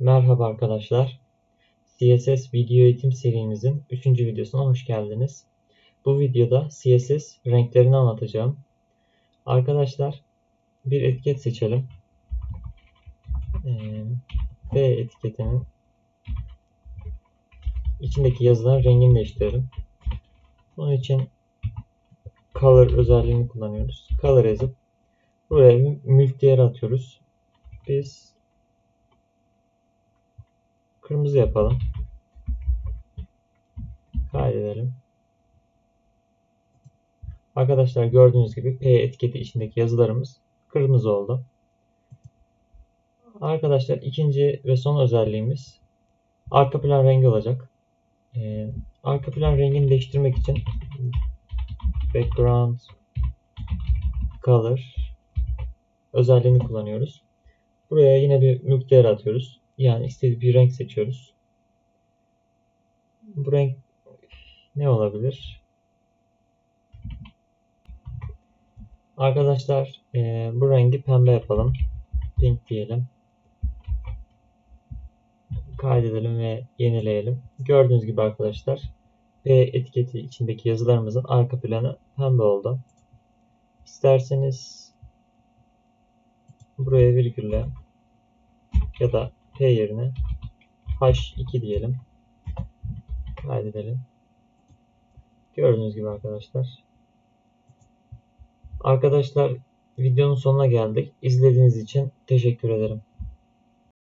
Merhaba arkadaşlar. CSS video eğitim serimizin 3. videosuna hoş geldiniz. Bu videoda CSS renklerini anlatacağım. Arkadaşlar bir etiket seçelim. Ee, B etiketinin içindeki yazıların rengini değiştirelim. Bunun için color özelliğini kullanıyoruz. Color yazıp buraya mülk değeri atıyoruz. Biz Kırmızı yapalım. Kaydedelim. Arkadaşlar gördüğünüz gibi P etiketi içindeki yazılarımız kırmızı oldu. Arkadaşlar ikinci ve son özelliğimiz arka plan rengi olacak. Ee, arka plan rengini değiştirmek için background color özelliğini kullanıyoruz. Buraya yine bir mülk değer atıyoruz. Yani istediği bir renk seçiyoruz. Bu renk ne olabilir? Arkadaşlar e, bu rengi pembe yapalım. Pink diyelim. Kaydedelim ve yenileyelim. Gördüğünüz gibi arkadaşlar P etiketi içindeki yazılarımızın arka planı pembe oldu. İsterseniz buraya virgülle ya da P yerine H2 diyelim. Kaydedelim. Gördüğünüz gibi arkadaşlar. Arkadaşlar videonun sonuna geldik. İzlediğiniz için teşekkür ederim.